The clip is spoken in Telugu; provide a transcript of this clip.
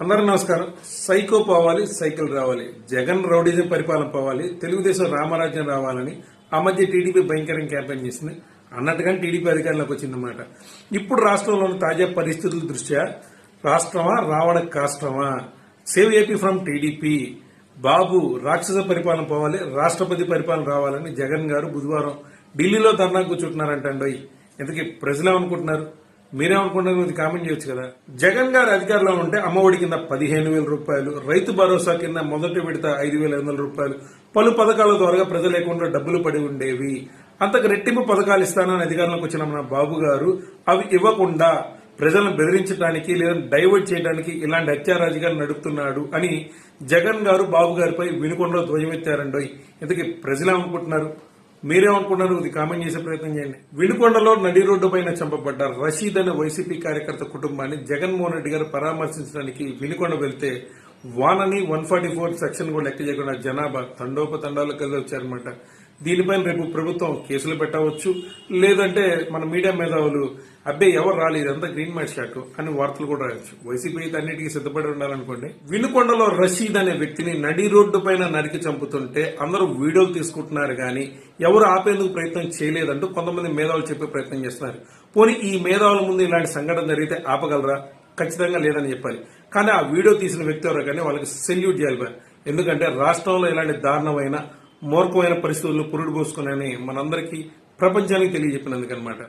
అందరూ నమస్కారం. సైకో పోవాలి సైకిల్ రావాలి. జగన్ రౌడీజం పరిపాలన పోవాలి. తెలుగుదేశం రామరాజ్యం రావాలని ఆ మధ్య టీడీపీ భయంకరంగా క్యాంపెయిన్ చేసింది. అన్నట్టుగానే టీడీపీ అధికారంలోకి వచ్చిందన్నమాట. ఇప్పుడు రాష్ట్రంలోని తాజా పరిస్థితుల దృష్ట్యా రాష్ట్రమా రావడం కాష్టమా? Save AP from TDP. Babu రాక్షస పరిపాలన పోవాలి రాష్ట్రపతి పరిపాలన రావాలని జగన్ గారు బుధవారం ఢిల్లీలో ధర్నా కూర్చుంటున్నారంటండి ఇంతకీ ప్రజలు ఏమనుకుంటున్నారు మీరేమనుకుంటారు ఇది కామెంట్ చేయొచ్చు కదా. జగన్ గారు అధికారంలో ఉంటే అమ్మఒడి కింద పదిహేను వేల రూపాయలు రైతు భరోసా కింద మొదటి విడత ఐదు వేల ఐదు వందల రూపాయలు. పలు పథకాల ద్వారా ప్రజల అకౌంట్లో డబ్బులు పడి ఉండేవి. అంతకు రెట్టింపు పథకాలు ఇస్తానని అధికారంలోకి వచ్చిన మన బాబు గారు అవి ఇవ్వకుండా ప్రజలను బెదిరించడానికి లేదా డైవర్ట్ చేయడానికి ఇలాంటి అత్యారాజుగా నడుపుతున్నాడు అని జగన్ గారు బాబు గారిపై వినుకొండలో ధ్వజమెత్తారండోయ్. ఇంతకీ ప్రజలు ఏమనుకుంటున్నారు మీరేమనుకున్నారు ఇది కామెంట్ చేసే ప్రయత్నం చేయండి. వినుకొండలో నడి రోడ్డు పైన చంపబడ్డ రషీద్ అనే వైసీపీ కార్యకర్త కుటుంబాన్ని జగన్మోహన్ రెడ్డి గారు పరామర్శించడానికి వినుకొండ వెళ్తే వానని వన్ ఫార్టీ ఫోర్ సెక్షన్ కూడా లెక్క చేయకుండా జనాభా తండోపతండాలు కలిసి వచ్చారనమాట దీనిపైన రేపు ప్రభుత్వం కేసులు పెట్టవచ్చు. లేదంటే మన మీడియా మేధావులు అబ్బే ఎవరు రాలేదు ఇదంతా గ్రీన్ మ్యాట్ షాట్ అని వార్తలు కూడా రాయొచ్చు. వైసీపీ అయితే అన్నిటికీ సిద్ధపడి ఉండాలనుకోండి. వినుకొండలో రషీద్ అనే వ్యక్తిని నడి రోడ్డు పైన నరికి చంపుతుంటే అందరూ వీడియోలు తీసుకుంటున్నారు కానీ ఎవరు ఆపేందుకు ప్రయత్నం చేయలేదంటూ కొంతమంది మేధావులు చెప్పే ప్రయత్నం చేస్తున్నారు. పోనీ ఈ మేధావుల ముందు ఇలాంటి సంఘటన జరిగితే ఆపగలరా? ఖచ్చితంగా లేదని చెప్పాలి. కానీ ఆ వీడియో తీసిన వ్యక్తి ఎవరో కానీ వాళ్ళకి సెల్యూట్ చేయాలి ఎందుకంటే రాష్ట్రంలో ఇలాంటి దారుణమైన మూర్ఖమైన పరిస్థితుల్లో పురుడు పోసుకున్నాయని మనందరికీ ప్రపంచానికి తెలియజెప్పినందుకనమాట.